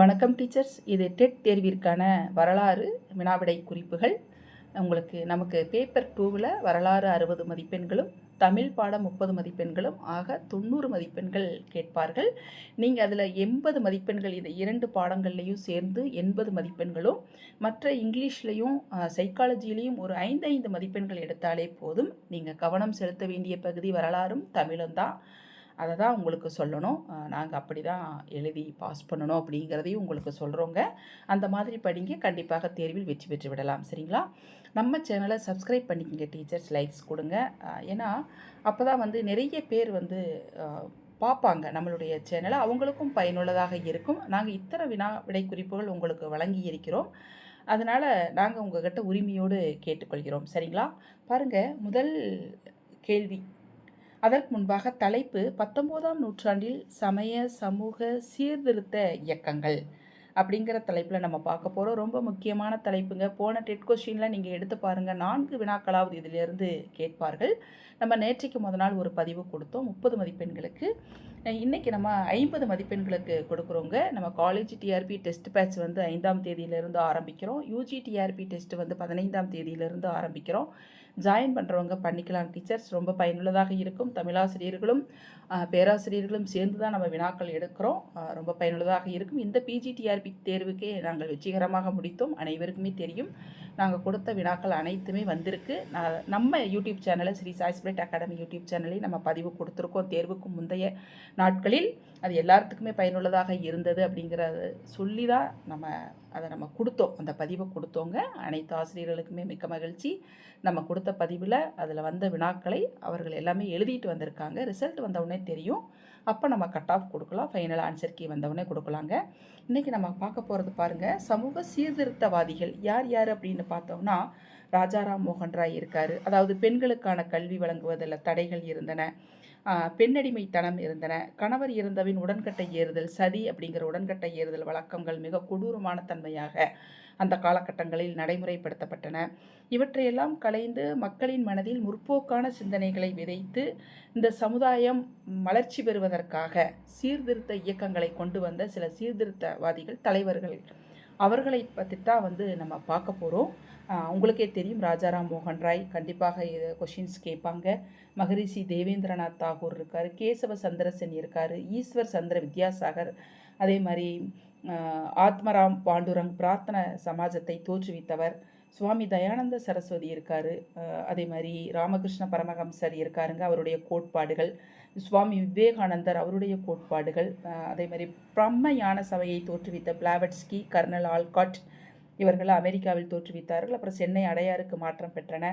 வணக்கம் டீச்சர்ஸ். இது டெட் தேர்விற்கான வரலாறு வினாவிடை குறிப்புகள். உங்களுக்கு நமக்கு பேப்பர் டூவில் வரலாறு அறுபது மதிப்பெண்களும் தமிழ் பாடம் முப்பது மதிப்பெண்களும் ஆக தொண்ணூறு மதிப்பெண்கள் கேட்பார்கள். நீங்கள் அதில் எண்பது மதிப்பெண்கள் இந்த இரண்டு பாடங்கள்லேயும் சேர்ந்து எண்பது மதிப்பெண்களும் மற்ற இங்கிலீஷ்லேயும் சைக்காலஜிலையும் ஒரு ஐந்து ஐந்து மதிப்பெண்கள் எடுத்தாலே போதும். நீங்கள் கவனம் செலுத்த வேண்டிய பகுதி வரலாறும் தமிழும் தான். அதை தான் உங்களுக்கு சொல்லணும். நாங்கள் அப்படி தான் எழுதி பாஸ் பண்ணணும் அப்படிங்கிறதையும் உங்களுக்கு சொல்கிறோங்க அந்த மாதிரி படிங்க. கண்டிப்பாக தேர்வில் வெற்றி பெற்று விடலாம். சரிங்களா? நம்ம சேனலை சப்ஸ்கிரைப் பண்ணிக்கோங்க. டீச்சர்ஸ் லைக்ஸ் கொடுங்க. ஏன்னா அப்போ தான் வந்து நிறைய பேர் வந்து பார்ப்பாங்க. நம்மளுடைய சேனலை அவங்களுக்கும் பயனுள்ளதாக இருக்கும். நாங்கள் இத்தனை வினா விடை குறிப்புகள் உங்களுக்கு வழங்கி இருக்கிறோம் அதனால் நாங்கள் உங்கள்கிட்ட உரிமையோடு கேட்டுக்கொள்கிறோம். சரிங்களா? பாருங்கள் முதல் கேள்வி. அதற்கு முன்பாக தலைப்பு பத்தொம்போதாம் நூற்றாண்டில் சமய சமூக சீர்திருத்த இயக்கங்கள் அப்படிங்கிற தலைப்பில் நம்ம பார்க்க போகிறோம் ரொம்ப முக்கியமான தலைப்புங்க. போன டெட் கொஸ்டினில் நீங்கள் எடுத்து பாருங்கள் நான்கு வினாக்களாவது இதிலிருந்து கேட்பார்கள். நம்ம நேற்றைக்கு முத நாள் ஒரு பதிவு கொடுத்தோம். முப்பது மதிப்பெண்களுக்கு. இன்றைக்கி நம்ம ஐம்பது மதிப்பெண்களுக்கு கொடுக்குறோங்க. நம்ம காலேஜ் டிஆர்பி டெஸ்ட் பேட்ச் வந்து ஐந்தாம் தேதியிலிருந்து ஆரம்பிக்கிறோம். யூஜி டிஆர்பி டெஸ்ட் வந்து பதினைந்தாம் தேதியிலேருந்து ஆரம்பிக்கிறோம். ஜாயின் பண்ணுறவங்க பண்ணிக்கலாம் டீச்சர்ஸ் ரொம்ப பயனுள்ளதாக இருக்கும். தமிழாசிரியர்களும் பேராசிரியர்களும் சேர்ந்து தான் நம்ம வினாக்கள் எடுக்கிறோம். ரொம்ப பயனுள்ளதாக இருக்கும். இந்த பிஜிடிஆர்பி தேர்வுக்கே நாங்கள் வெற்றிகரமாக முடித்தோம். அனைவருக்குமே தெரியும். நாங்கள் கொடுத்த வினாக்கள் அனைத்துமே வந்திருக்கு. நான் நம்ம யூடியூப் சேனலை ஸ்ரீ சாய்ஸ்பிரேட் அகாடமி யூடியூப் சேனலில் நம்ம பதிவு கொடுத்துருக்கோம். தேர்வுக்கு முந்தைய நாட்களில் அது எல்லாத்துக்குமே பயனுள்ளதாக இருந்தது அப்படிங்கிறத சொல்லி தான் நம்ம அதை நம்ம கொடுத்தோம். அந்த பதிவை கொடுத்தோங்க. அனைத்து ஆசிரியர்களுக்குமே மிக்க மகிழ்ச்சி. நம்ம கொடுத்த பதிவில் அதில் வந்த வினாக்களை அவர்கள் எல்லாமே எழுதிட்டு வந்திருக்காங்க. ரிசல்ட் வந்தவுடனே தெரியும். அப்போ நம்ம கட் ஆஃப் கொடுக்கலாம். ஃபைனல் ஆன்சர் கீ வந்தவுடனே கொடுக்கலாங்க. இன்றைக்கி நம்ம பார்க்க போகிறது பாருங்கள் சமூக சீர்திருத்தவாதிகள் யார் யார் அப்படின்னு பார்த்தோம்னா ராஜாராம் மோகன் ராய் இருக்கார். அதாவது பெண்களுக்கான கல்வி வழங்குவதில் தடைகள் இருந்தன. பெண்ணடிமைத்தனம் இருந்தன. கணவர் இருந்தவின் உடன்கட்டை ஏறுதல் சதி அப்படிங்கிற உடன்கட்டை ஏறுதல் வழக்கங்கள் மிக கொடூரமான தன்மையாக அந்த காலகட்டங்களில் நடைமுறைப்படுத்தப்பட்டன. இவற்றையெல்லாம் கலைந்து மக்களின் மனதில் முற்போக்கான சிந்தனைகளை விதைத்து இந்த சமுதாயம் வளர்ச்சி பெறுவதற்காக சீர்திருத்த இயக்கங்களை கொண்டு வந்த சில சீர்திருத்தவாதிகள் தலைவர்கள். அவர்களை பற்றி தான் வந்து நம்ம பார்க்க போகிறோம் உங்களுக்கே தெரியும் ராஜாராம் மோகன் ராய் கண்டிப்பாக இது கொஷின்ஸ் கேட்பாங்க. மகரிஷி தேவேந்திரநாத் தாகூர் இருக்கார் கேசவ சந்திரசன் இருக்கார் ஈஸ்வர் சந்திர வித்யாசாகர் அதே மாதிரி ஆத்மராம் பாண்டுரங் பிரார்த்தன சமாஜத்தை தோற்றுவித்தவர். சுவாமி தயானந்த சரஸ்வதி இருக்கார். அதே மாதிரி ராமகிருஷ்ண பரமஹம்சர் இருக்காருங்க அவருடைய கோட்பாடுகள். சுவாமி விவேகானந்தர் அவருடைய கோட்பாடுகள். அதே மாதிரி பிரம்ம யான சபையை தோற்றுவித்த பிளாவட்ஸ்கி கர்னல் ஆல்காட் இவர்கள் அமெரிக்காவில் தோற்றுவித்தார்கள். அப்புறம் சென்னை அடையாருக்கு மாற்றம் பெற்றன.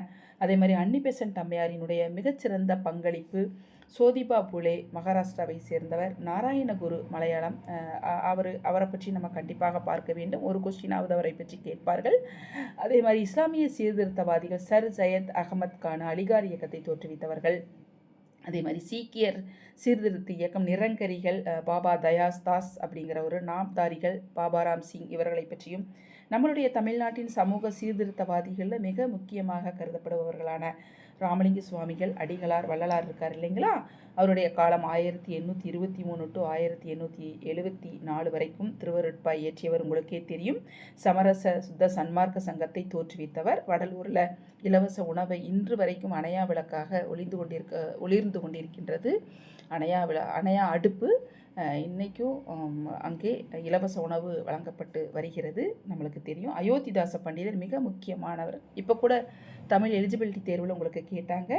அதே மாதிரி அன்னி பெசன்ட் அம்மையாரினுடைய மிகச்சிறந்த பங்களிப்பு சோதிபா புலே மகாராஷ்டிராவை சேர்ந்தவர். நாராயணகுரு மலையாளம் அவர் அவரை பற்றி நம்ம கண்டிப்பாக பார்க்க வேண்டும். ஒரு கொஸ்டினாவது அவரை பற்றி கேட்பார்கள். அதே மாதிரி இஸ்லாமிய சீர்திருத்தவாதிகள் சர் ஜயத் அகமத் கான் அலிகார் இயக்கத்தை தோற்றுவித்தவர்கள். அதே மாதிரி சீக்கியர் சீர்திருத்த இயக்கம் நிரங்கரிகள் பாபா தயாஸ் தாஸ் அப்படிங்கிற ஒரு நாம்தாரிகள் பாபா ராம் சிங் இவர்களை பற்றியும் நம்மளுடைய தமிழ்நாட்டின் சமூக சீர்திருத்தவாதிகளில் மிக முக்கியமாக கருதப்படுபவர்களான ராமலிங்க சுவாமிகள் அடிகளார் வள்ளலார் இருக்கார் இல்லைங்களா? அவருடைய காலம் ஆயிரத்தி எண்ணூற்றி இருபத்தி மூணு டு ஆயிரத்தி எண்ணூற்றி எழுபத்தி நாலு வரைக்கும் திருவருட்பா இயற்றியவர் உங்களுக்கே தெரியும். சமரச சுத்த சன்மார்க்க சங்கத்தை தோற்றுவித்தவர். வடலூரில் இலவச உணவை இன்று வரைக்கும் அணையா விளக்காக ஒளிந்து கொண்டிருக்க ஒளிர்ந்து கொண்டிருக்கின்றது. அணையா விள அணையா அடுப்பு இன்றைக்கும் அங்கே இலவச உணவு வழங்கப்பட்டு வருகிறது. நம்மளுக்கு தெரியும். அயோத்திதாச பண்டிதர் மிக முக்கியமானவர். இப்போ கூட தமிழ் எலிஜிபிலிட்டி தேர்வில் உங்களுக்கு கேட்டாங்க.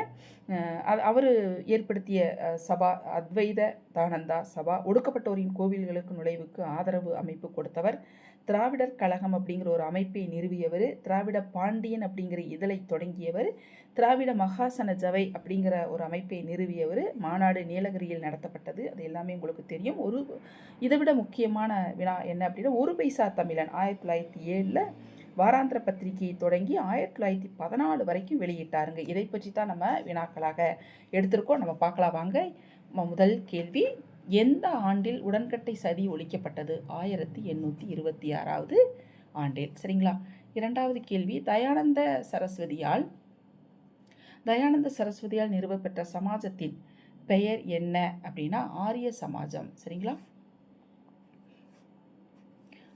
அவர் ஏற்படுத்திய சபா அத்வைத தானந்தா சபா ஒடுக்கப்பட்டோரின் கோவில்களுக்கு நுழைவுக்கு ஆதரவு அமைப்பு கொடுத்தவர். திராவிடர் கழகம் அப்படிங்கிற ஒரு அமைப்பை நிறுவியவர் திராவிட பாண்டியன் அப்படிங்கிற இதழை தொடங்கியவர் திராவிட மகாசன ஜவை அப்படிங்கிற ஒரு அமைப்பை நிறுவியவர் மாநாடு நீலகிரியில் நடத்தப்பட்டது. அது எல்லாமே உங்களுக்கு தெரியும். ஒரு இதை விட முக்கியமான வினா என்ன அப்படின்னா ஒரு பைசா தமிழன் ஆயிரத்தி தொள்ளாயிரத்தி ஏழில் வாராந்திர பத்திரிகையை தொடங்கி ஆயிரத்தி தொள்ளாயிரத்தி பதினாலு வரைக்கும் வெளியிட்டாருங்க. இதை பற்றி தான் நம்ம வினாக்களாக எடுத்திருக்கோம். நம்ம பார்க்கலாம். வாங்க. ம- முதல் கேள்வி. எந்த ஆண்டில் உடன்கட்டை சதி ஒழிக்கப்பட்டது? ஆயிரத்தி எண்ணூற்றி இருபத்தி ஆறாவது ஆண்டில். சரிங்களா? இரண்டாவது கேள்வி தயானந்த சரஸ்வதியால் தயானந்த சரஸ்வதியால் நிறுவப்பெற்ற சமாஜத்தின் பெயர் என்ன அப்படின்னா ஆரிய சமாஜம். சரிங்களா?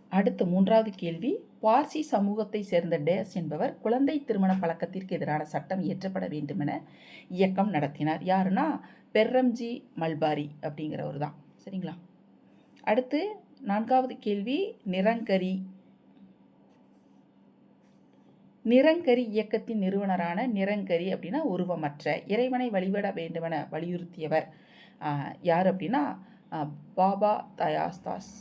அடுத்த மூன்றாவது கேள்வி பார்சி சமூகத்தை சேர்ந்த டேஸ் என்பவர் குழந்தை திருமண பழக்கத்திற்கு எதிரான சட்டம் இயற்றப்பட வேண்டுமென இயக்கம் நடத்தினார். யாருன்னா பெர்ரம்ஜி மல்பாரி அப்படிங்கிறவர் தான். சரிங்களா? அடுத்து நான்காவது கேள்வி நிரங்கரி. நிரங்கரி இயக்கத்தின் நிறுவனரான நிரங்கரி அப்படின்னா உருவமற்ற இறைவனை வழிபட வேண்டுமென வலியுறுத்தியவர். யார் அப்படின்னா பாபா தயாஸ்தாஸ்.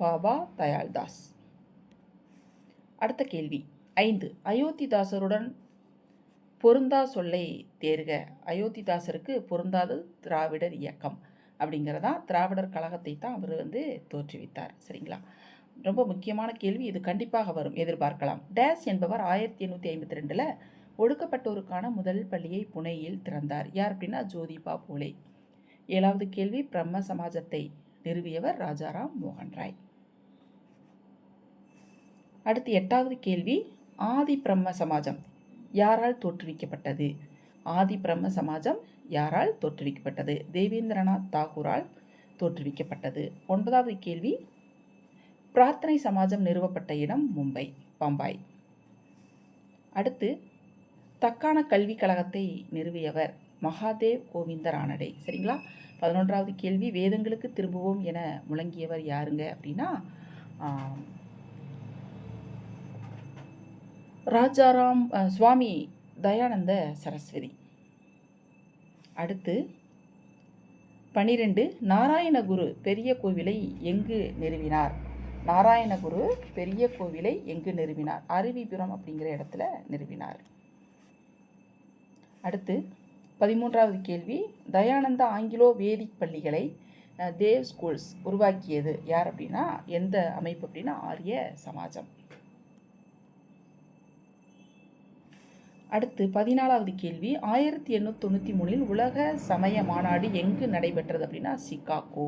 பாபா தயாள்தாஸ் அடுத்த கேள்வி ஐந்து. அயோத்திதாசருடன் பொருந்தா சொல்லை தேர்க. அயோத்திதாசருக்கு பொருந்தாது திராவிடர் இயக்கம். அப்படிங்கிறதா திராவிடர் கழகத்தை தான் அவர் வந்து தோற்றுவித்தார். சரிங்களா? ரொம்ப முக்கியமான கேள்வி. இது கண்டிப்பாக வரும். எதிர்பார்க்கலாம். டேஸ் என்பவர் ஆயிரத்தி எண்ணூற்றி ஐம்பத்தி ரெண்டில் ஒடுக்கப்பட்டோருக்கான முதல் பள்ளியை புனேயில் திறந்தார். யார் அப்படின்னா ஜோதிபா போலே. ஏழாவது கேள்வி பிரம்ம சமாஜத்தை நிறுவியவர் ராஜாராம் மோகன் ராய். அடுத்து எட்டாவது கேள்வி ஆதி பிரம்ம சமாஜம். யாரால் தோற்றுவிக்கப்பட்டது? ஆதி பிரம்ம சமாஜம் யாரால் தோற்றுவிக்கப்பட்டது? தேவேந்திரநாத் தாகூரால் தோற்றுவிக்கப்பட்டது. ஒன்பதாவது கேள்வி. பிரார்த்தனை சமாஜம் நிறுவப்பட்ட இடம் மும்பை பம்பாய். அடுத்து தக்கான கல்விக் கழகத்தை நிறுவியவர் மகாதேவ் கோவிந்த ரானடே சரிங்களா? பதினொன்றாவது கேள்வி. வேதங்களுக்கு திரும்புவோம் என முழங்கியவர் யாருங்க அப்படின்னா ராஜாராம் சுவாமி தயானந்த சரஸ்வதி. அடுத்து பனிரெண்டு நாராயணகுரு பெரிய கோவிலை எங்கு நிறுவினார்? நாராயணகுரு பெரிய கோவிலை எங்கு நிறுவினார்? அருவிபுரம் அப்படிங்கிற இடத்துல நிறுவினார். அடுத்து பதிமூன்றாவது கேள்வி தயானந்த ஆங்கிலோ வேதிக் பள்ளிகளை தேவ் ஸ்கூல்ஸ் உருவாக்கியது யார் அப்படின்னா எந்த அமைப்பு அப்படின்னா ஆரிய சமாஜம். அடுத்து பதினாலாவது கேள்வி ஆயிரத்தி எண்ணூற்றி தொண்ணூற்றி மூணில் உலக சமய மாநாடு எங்கு நடைபெற்றது அப்படின்னா சிகாகோ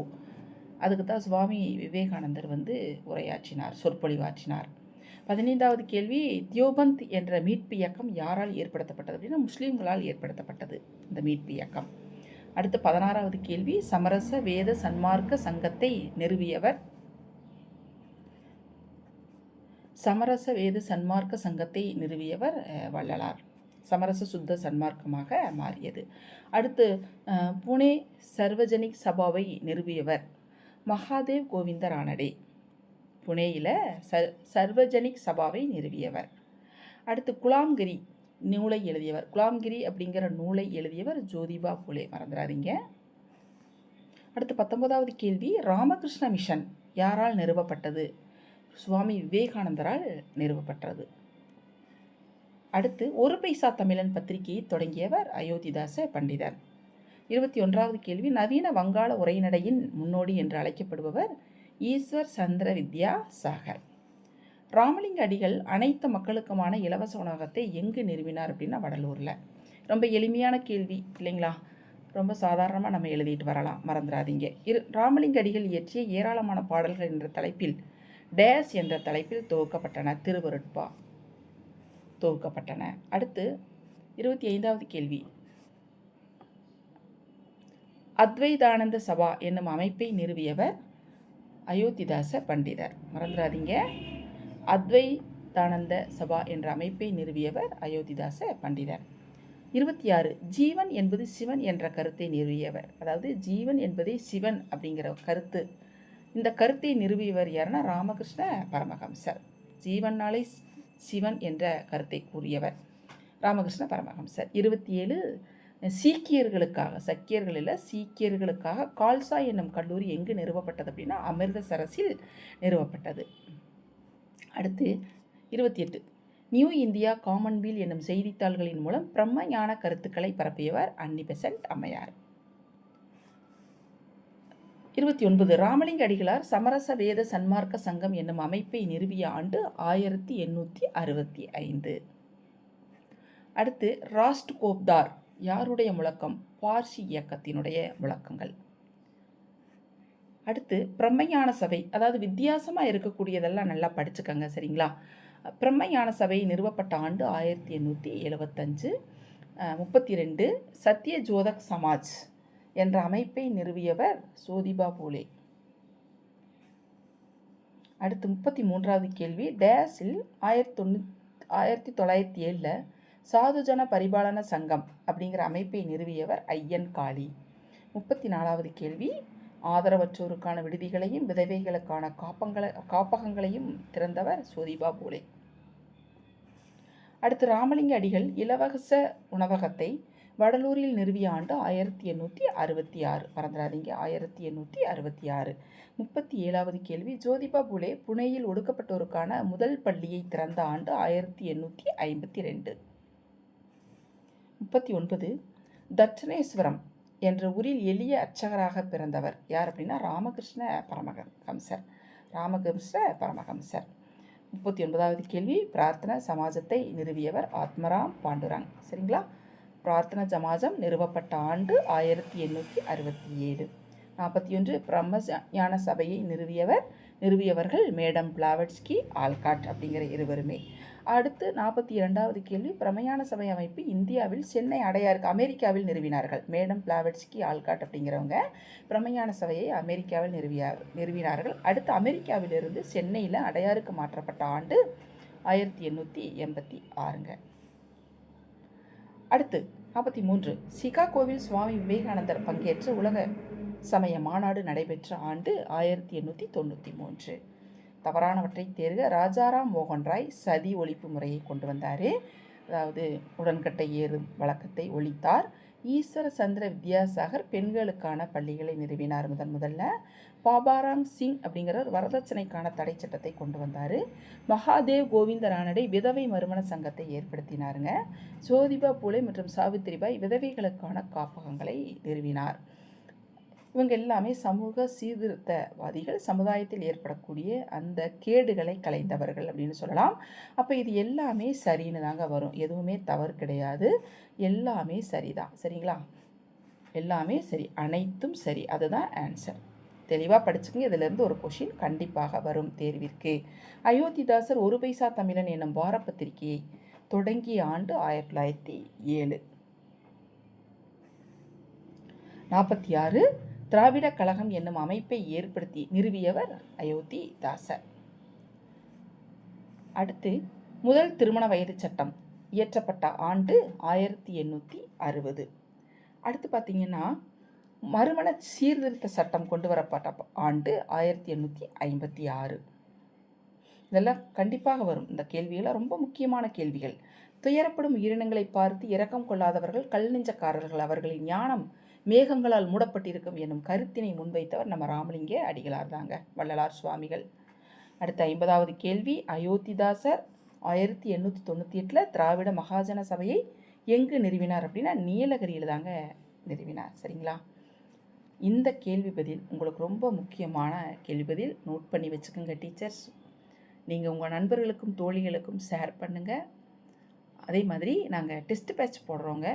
அதுக்கு தான் சுவாமி விவேகானந்தர் வந்து உரையாற்றினார் சொற்பொழிவாற்றினார். பதினைந்தாவது கேள்வி தியோபந்த் என்ற மீட்பு இயக்கம் யாரால் ஏற்படுத்தப்பட்டது அப்படின்னா முஸ்லீம்களால் ஏற்படுத்தப்பட்டது இந்த மீட்பு இயக்கம். அடுத்து பதினாறாவது கேள்வி சமரச வேத சன்மார்க்க சங்கத்தை நிறுவியவர்? சமரச வேத சன்மார்க்க சங்கத்தை நிறுவியவர் வள்ளலார். சமரச சுத்த சன்மார்க்கமாக மாறியது. அடுத்து புனே சர்வஜனிக் சபாவை நிறுவியவர் மகாதேவ் கோவிந்த ரானடே புனேயில் சர் சர்வஜனிக் சபாவை நிறுவியவர். அடுத்து குலாம்கிரி நூலை எழுதியவர். குலாம்கிரி அப்படிங்கிற நூலை எழுதியவர் ஜோதிபா புலே மறந்துடாதீங்க அடுத்து பத்தொன்பதாவது கேள்வி ராமகிருஷ்ண மிஷன் யாரால் நிறுவப்பட்டது? சுவாமி விவேகானந்தரால் நிறுவப்பட்டது. அடுத்து ஒரு பைசா தமிழன் பத்திரிகையை தொடங்கியவர் அயோத்திதாச பண்டிதர். இருபத்தி ஒன்றாவது கேள்வி நவீன வங்காள உரைநடையின் முன்னோடி என்று அழைக்கப்படுபவர் ஈஸ்வர் சந்திர வித்யா சாகர். ராமலிங்க அடிகள் அனைத்து மக்களுக்குமான இலவச உணவகத்தை எங்கு நிறுவினார் அப்படின்னா வடலூரில். ரொம்ப எளிமையான கேள்வி இல்லைங்களா? ரொம்ப சாதாரணமாக நம்ம எழுதிட்டு வரலாம் மறந்துடாதீங்க. இரு ராமலிங்க அடிகள் இயற்றிய ஏராளமான பாடல்கள் என்ற தலைப்பில் டேஸ் என்ற தலைப்பில் துவக்கப்பட்டன. திருவருட்பா. தொகுக்கப்பட்டன அடுத்து இருபத்தி ஐந்தாவது கேள்வி. அத்வைதானந்த சபா என்னும் அமைப்பை நிறுவியவர் அயோத்திதாச பண்டிதர். மறந்துடாதீங்க அத்வைதானந்த சபா என்ற அமைப்பை நிறுவியவர் அயோத்திதாச பண்டிதர். இருபத்தி ஆறு ஜீவன் என்பது சிவன் என்ற கருத்தை நிறுவியவர். அதாவது ஜீவன் என்பதே சிவன் அப்படிங்கிற கருத்து. இந்த கருத்தை நிறுவியவர் யாருன்னா ராமகிருஷ்ண பரமஹம்சர். ஜீவன்னாலே சிவன் என்ற கருத்தை கூறியவர். ராமகிருஷ்ண பரமஹம்சர். இருபத்தி ஏழு சீக்கியர்களுக்காக சக்கியர்கள் இல்லை சீக்கியர்களுக்காக கால்சா என்னும் கல்லூரி எங்கு நிறுவப்பட்டது அப்படின்னா அமிர்தசரஸில் நிறுவப்பட்டது. அடுத்து இருபத்தி எட்டு நியூ இந்தியா காமன்வீல் என்னும் செய்தித்தாள்களின் மூலம் பிரம்ம ஞான கருத்துக்களை பரப்பியவர் அன்னி பெசன்ட் அம்மையார். இருபத்தி ஒன்பது. ராமலிங்க அடிகளார் சமரச வேத சன்மார்க்க சங்கம் என்னும் அமைப்பை நிறுவிய ஆண்டு ஆயிரத்தி எண்ணூற்றி அறுபத்தி ஐந்து. அடுத்து ராஸ்ட் கோப்தார் யாருடைய முழக்கம்? பார்சி இயக்கத்தினுடைய முழக்கங்கள். அடுத்து பிரம்மஞான சபை. அதாவது வித்தியாசமாக இருக்கக்கூடியதெல்லாம் நல்லா படிச்சுக்கங்க சரிங்களா? பிரம்மஞான சபை நிறுவப்பட்ட ஆண்டு ஆயிரத்தி எண்ணூற்றி எழுபத்தஞ்சு முப்பத்தி ரெண்டு. சத்ய ஜோதக் சமாஜ். என்ற அமைப்பை நிறுவியவர் சோதிபா பூலே. அடுத்து முப்பத்தி மூன்றாவது கேள்வி. டேஸில் ஆயிரத்தி தொண்ணூ ஆயிரத்தி தொள்ளாயிரத்தி ஏழில் சாதுஜன பரிபாலன சங்கம் அப்படிங்கிற அமைப்பை நிறுவியவர் ஐயன் காளி. முப்பத்தி நாலாவது கேள்வி. ஆதரவற்றோருக்கான விடுதிகளையும் விதவைகளுக்கான காப்பங்களை காப்பகங்களையும் திறந்தவர் சோதிபா பூலே. அடுத்து ராமலிங்க அடிகள் இலவச உணவகத்தை வடலூரில் நிறுவிய ஆண்டு ஆயிரத்தி எண்ணூற்றி அறுபத்தி ஆறு. மறந்துடாதீங்க ஆயிரத்தி எண்ணூற்றி அறுபத்தி ஆறு. முப்பத்தி ஏழாவது கேள்வி. ஜோதிபா புலே புனேயில் ஒடுக்கப்பட்டோருக்கான முதல் பள்ளியை திறந்த ஆண்டு ஆயிரத்தி எண்ணூற்றி ஐம்பத்தி ரெண்டு. முப்பத்தி ஒன்பது. தட்சணேஸ்வரம் என்ற ஊரில் எளிய அர்ச்சகராக பிறந்தவர் யார் அப்படின்னா ராமகிருஷ்ண பரமஹம்சர். ராமகிருஷ்ண பரமஹம்சர். முப்பத்தி ஒன்பதாவது கேள்வி பிரார்த்தனை சமாஜத்தை நிறுவியவர் ஆத்மராம் பாண்டுராங். சரிங்களா? பிரார்த்தனை சமாஜம் நிறுவப்பட்ட ஆண்டு ஆயிரத்தி எண்ணூற்றி அறுபத்தி ஏழு. நாற்பத்தி ஒன்று பிரம்ம ஞான சபையை நிறுவியவர் நிறுவியவர்கள் மேடம் பிளாவட்ஸ்கி ஆல்காட் அப்படிங்கிற இருவருமே. அடுத்து நாற்பத்தி இரண்டாவது கேள்வி பிரமையான சபை அமைப்பு இந்தியாவில் சென்னை அடையாருக்கு அமெரிக்காவில் நிறுவினார்கள். மேடம் பிளாவட்ஸ்கி ஆல்காட் அப்படிங்கிறவங்க பிரமையான சபையை அமெரிக்காவில் நிறுவியார் நிறுவினார்கள். அடுத்து அமெரிக்காவிலிருந்து சென்னையில் அடையாருக்கு மாற்றப்பட்ட ஆண்டு ஆயிரத்தி எண்ணூற்றி எண்பத்தி ஆறுங்க. அடுத்து நாற்பத்தி மூன்று சிகாகோவில் சுவாமி விவேகானந்தர் பங்கேற்ற உலக சமய மாநாடு நடைபெற்ற ஆண்டு ஆயிரத்தி எண்ணூற்றி தொண்ணூற்றி மூன்று. தவறானவற்றை தேர்க ராஜாராம் மோகன் ராய் சதி ஒழிப்பு முறையை கொண்டு வந்தார். அதாவது உடன்கட்டை ஏறும் வழக்கத்தை ஒழித்தார். ஈஸ்வர சந்திர வித்யாசாகர் பெண்களுக்கான பள்ளிகளை நிறுவினார் முதன் முதல்ல. பாபாராம் சிங் அப்படிங்கிறவர் வரதட்சணைக்கான தடை சட்டத்தை கொண்டு வந்தார். மகாதேவ் கோவிந்த ரானடை விதவை மறுமண சங்கத்தை ஏற்படுத்தினாருங்க. ஜோதிபா பூலே மற்றும் சாவித்திரிபாய் விதவைகளுக்கான காப்பகங்களை நிறுவினார். இவங்க எல்லாமே சமூக சீர்திருத்தவாதிகள். சமுதாயத்தில் ஏற்படக்கூடிய அந்த கேடுகளை கலைந்தவர்கள் அப்படின்னு சொல்லலாம். அப்போ இது எல்லாமே சரின்னு தாங்க வரும். எதுவுமே தவறு கிடையாது. எல்லாமே சரிதான். சரிங்களா? எல்லாமே சரி. அனைத்தும் சரி. அதுதான் ஆன்சர் தெளிவாக படிச்சுக்கங்க. இதிலேருந்து ஒரு கொஷின் கண்டிப்பாக வரும் தேர்விற்கு. அயோத்திதாசர் ஒரு பைசா தமிழன் என்னும் வாரப்பத்திரிகையை தொடங்கிய ஆண்டு ஆயிரத்தி தொள்ளாயிரத்தி ஏழு. நாற்பத்தி ஆறு திராவிட கழகம் என்னும் அமைப்பை ஏற்படுத்தி நிறுவியவர் அயோத்தி தாசர். அடுத்து முதல் திருமண வயது சட்டம் இயற்றப்பட்ட ஆண்டு ஆயிரத்தி எண்ணூற்றி அறுபது. அடுத்து பார்த்திங்கன்னா மறுமண சீர்திருத்த சட்டம் கொண்டு வரப்பட்ட ஆண்டு ஆயிரத்தி எண்ணூற்றி ஐம்பத்தி ஆறு. இதெல்லாம் கண்டிப்பாக வரும். இந்த கேள்விகள் ரொம்ப முக்கியமான கேள்விகள். துயரப்படும் உயிரினங்களை பார்த்து இரக்கம் கொள்ளாதவர்கள் கல் நெஞ்சக்காரர்கள் அவர்களின் ஞானம் மேகங்களால் மூடப்பட்டிருக்கும் என்னும் கருத்தினை முன்வைத்தவர் நம்ம ராமலிங்க அடிகளார் தாங்க வள்ளலார் சுவாமிகள். அடுத்த ஐம்பதாவது கேள்வி அயோத்திதாசர் ஆயிரத்தி எண்ணூற்றி தொண்ணூற்றி எட்டில் திராவிட மகாஜன சபையை எங்கு நிறுவினார் அப்படின்னா நீலகிரியில் தாங்க நிறுவினார். சரிங்களா? இந்த கேள்வி பதில் உங்களுக்கு ரொம்ப முக்கியமான கேள்வி பதில் நோட் பண்ணி வச்சுக்கோங்க டீச்சர்ஸ் நீங்கள் உங்கள் நண்பர்களுக்கும் தோழிகளுக்கும் ஷேர் பண்ணுங்கள் அதே மாதிரி நாங்கள் டெஸ்ட் பேட்ச் போடுறோங்க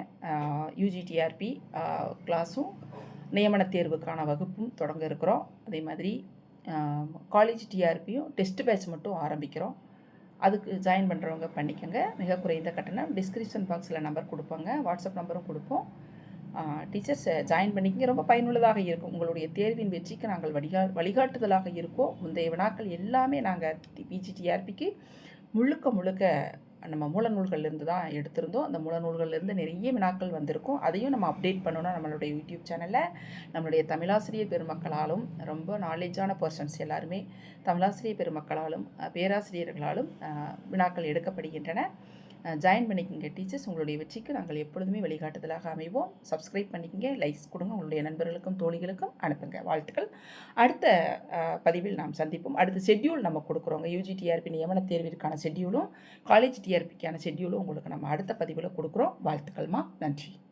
யூஜிடிஆர்பி கிளாஸும் நியமன தேர்வுக்கான வகுப்பும் தொடங்க இருக்கிறோம். அதே மாதிரி காலேஜ் டிஆர்பியும் டெஸ்ட் பேட்ச் மட்டும் ஆரம்பிக்கிறோம். அதுக்கு ஜாயின் பண்ணுறவங்க பண்ணிக்கோங்க. மிக குறைந்த கட்டணம். டிஸ்கிரிப்ஷன் பாக்ஸில் நம்பர் கொடுப்பாங்க. வாட்ஸ்அப் நம்பரும் கொடுப்போம். டீச்சர்ஸ் ஜாயின் பண்ணிக்கங்க. ரொம்ப பயனுள்ளதாக இருக்கும். உங்களுடைய தேர்வின் வெற்றிக்கு நாங்கள் வழிகா வழிகாட்டுதலாக இருக்கோம். முந்தைய வினாக்கள் எல்லாமே நாங்கள் பிஜிடிஆர்பிக்கு முழுக்க முழுக்க நம்ம மூலநூல்கள்லேருந்து தான் எடுத்திருந்தோம். அந்த மூலநூல்கள்லேருந்து நிறைய வினாக்கள் வந்திருக்கும். அதையும் நம்ம அப்டேட் பண்ணணும் நம்மளுடைய யூடியூப் சேனலில் நம்மளுடைய தமிழாசிரியர் பெருமக்களாலும் ரொம்ப நாலேஜான பர்சன்ஸ் எல்லாருமே தமிழாசிரியர் பெருமக்களாலும் பேராசிரியர்களாலும் வினாக்கள் எடுக்கப்படுகின்றன. ஜாயின் பண்ணிக்கோங்க டீச்சர்ஸ் உங்களுடைய வெற்றிக்கு நாங்கள் எப்பொழுதுமே வழிகாட்டுதலாக அமைவோம். சப்ஸ்கிரைப் பண்ணிக்கோங்க லைக்ஸ் கொடுங்க. உங்களுடைய நண்பர்களுக்கும் தோழிகளுக்கும் அனுப்புங்க. வாழ்த்துக்கள். அடுத்த பதிவில் நாம் சந்திப்போம். அடுத்த ஷெட்யூல் நம்ம கொடுக்குறோங்க. யூஜி டிஆர்பி நியமன தேர்விற்கான ஷெட்யூலும் காலேஜ் டிஆர்பிக்கான ஷெட்யூலும் உங்களுக்கு நம்ம அடுத்த பதிவில் கொடுக்குறோம். வாழ்த்துக்கள்மா. நன்றி.